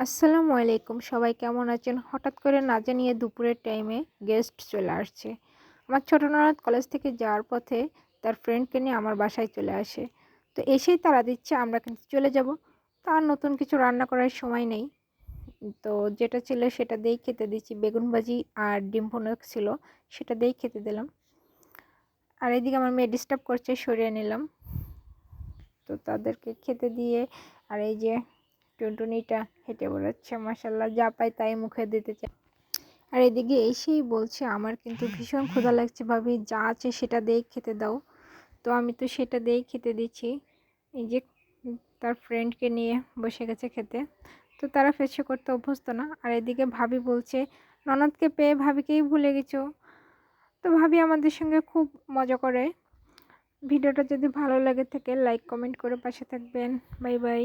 আসসালামু আলাইকুম। সবাই কেমন আছেন? হঠাৎ করে না জানিয়ে দুপুরের টাইমে গেস্ট চলে আসছে। আমার ছোটো ননদ কলেজ থেকে যাওয়ার পথে তার ফ্রেন্ডকে নিয়ে আমার বাসায় চলে আসে। তো এসেই তারা দিচ্ছে, আমরা কিন্তু চলে যাব। তার নতুন কিছু রান্না করার সময় নেই। তো যেটা ছিল সেটা দিয়েই খেতে দিচ্ছি। বেগুন ভাজি আর ডিম ভুনো ছিল, সেটা দিয়েই খেতে দিলাম। আর এদিকে আমার মেয়ে ডিস্টার্ব করছে, সরিয়ে নিলাম। তো তাদেরকে খেতে দিয়ে আর এই যে টুনটুনিটা হেঁটে বেড়াচ্ছে মাসাল্লাহ যা পাই তাই মুখে দিতে চায়। আর এদিকে এসেই বলছে, আমার কিন্তু ভীষণ ক্ষুধা লাগছে ভাবি, যা আছে সেটা দিয়েই খেতে দাও। তো আমি তো সেটা দিয়েই খেতে দিচ্ছি। এই যে তার ফ্রেন্ডকে নিয়ে বসে গেছে খেতে। তো তারা ফেসে করতে অভ্যস্ত না। আর এদিকে ভাবি বলছে, ননদকে পেয়ে ভাবিকেই ভুলে গেছো। তো ভাবি আমাদের সঙ্গে খুব মজা করে। ভিডিওটা যদি ভালো লাগে থাকে লাইক কমেন্ট করে পাশে থাকবেন। Bye bye.